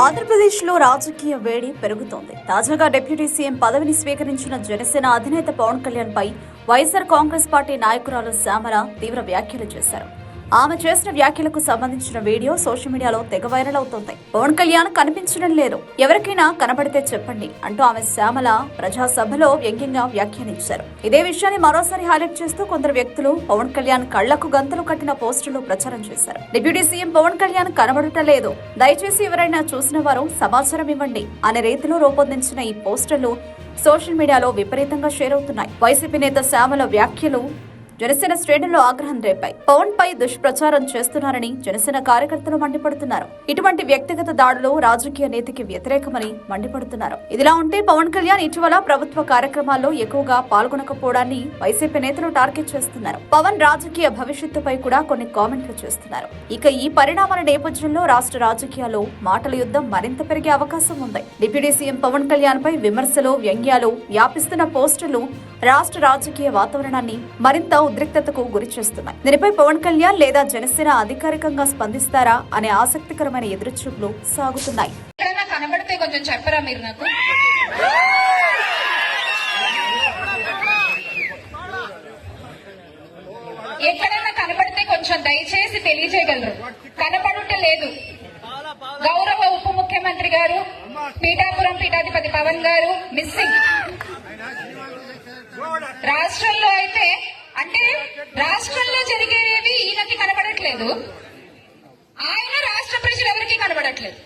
ఆంధ్రప్రదేశ్లో రాజకీయ వేడి పెరుగుతోంది. తాజాగా డిప్యూటీ సీఎం పదవిని స్వీకరించిన జనసేన అధినేత పవన్ కళ్యాణ్ పై వైఎస్ఆర్ కాంగ్రెస్ పార్టీ నాయకురాలు శ్యామల తీవ్ర వ్యాఖ్యలు చేశారు. ఆమె చేసిన వ్యాఖ్యలకు సంబంధించిన వీడియో సోషల్ మీడియాలో తెగ వైరల్ అవుతోంది. పవన్ కళ్యాణ్ కనిపించడం లేదు. ఎవరికైనా కనబడితే చెప్పండి అంటూ ఆమె శ్యామల ప్రజాసభలో వ్యంగ్యంగా వ్యాఖ్యానించారు. ఇదే విషయాన్ని మరోసారి హైలైట్ చేస్తూ కొందరు వ్యక్తులు పవన్ కళ్యాణ్ కళ్ళకు గంతలు కట్టిన పోస్టులు ప్రచారం చేశారు. డిప్యూటీ సీఎం పవన్ కళ్యాణ్ కనబడటం లేదు. దయచేసి ఎవరైనా చూసిన వారు సమాచారం ఇవ్వండి అనే రీతిలో రూపొందించిన ఈ పోస్టర్లు సోషల్ మీడియాలో విపరీతంగా షేర్ అవుతున్నాయి. వైసీపీ నేత శ్యామల వ్యాఖ్యలు జనసేన శ్రేణుల్లో ఆగ్రహం రేపాయి. పవన్ పై దుష్ప్రచారం చేస్తున్నారని జనసేన కార్యకర్తలు మండిపడుతున్నారు. ఇటువంటి వ్యక్తిగత దాడులు రాజకీయ నీతికి వ్యతిరేకమని మండిపడుతున్నారు. ఇదిలా ఉంటే పవన్ కళ్యాణ్ ఇటీవల ప్రభుత్వ కార్యక్రమాల్లో ఎక్కువగా పాల్గొనకపోవడాన్ని వైసీపీ నేతలు టార్గెట్ చేస్తున్నారు. పవన్ రాజకీయ భవిష్యత్తుపై కూడా కొన్ని కామెంట్లు చేస్తున్నారు. ఇక ఈ పరిణామాల నేపథ్యంలో రాష్ట్ర రాజకీయాల్లో మాటల యుద్ధం మరింత పెరిగే అవకాశం ఉంది. డిప్యూటీ సీఎం పవన్ కళ్యాణ్ పై విమర్శలు వ్యంగ్యాలు వ్యాపిస్తున్న పోస్టులు రాష్ట్ర రాజకీయ వాతావరణాన్ని మరింత ఉద్రిక్తతకు గురి చేస్తున్నాయి దీనిపై పవన్ కళ్యాణ్ లేదా జనసేన అధికారికంగా స్పందిస్తారా అనే ఆసక్తికరమైన ఎదురుచూపులు సాగుతున్నాయి. ఎక్కడైనా కనబడితే కొంచెం చెప్పరా మీరు నాకు? ఎక్కడైనా కనబడితే కొంచెం దయచేసి తెలియజేయగలరు. కనపడుట లేదు. గౌరవ ఉప ముఖ్యమంత్రి గారు పీఠాపురం పీఠాధిపతి పవన్ గారు మిస్సింగ్. రాష్ట్రంలో అయితే అంటే రాష్ట్రంలో జరిగేవి ఈయనకి కనబడట్లేదు. ఆయన రాష్ట్ర ప్రజలు ఎవరికి కనబడట్లేదు.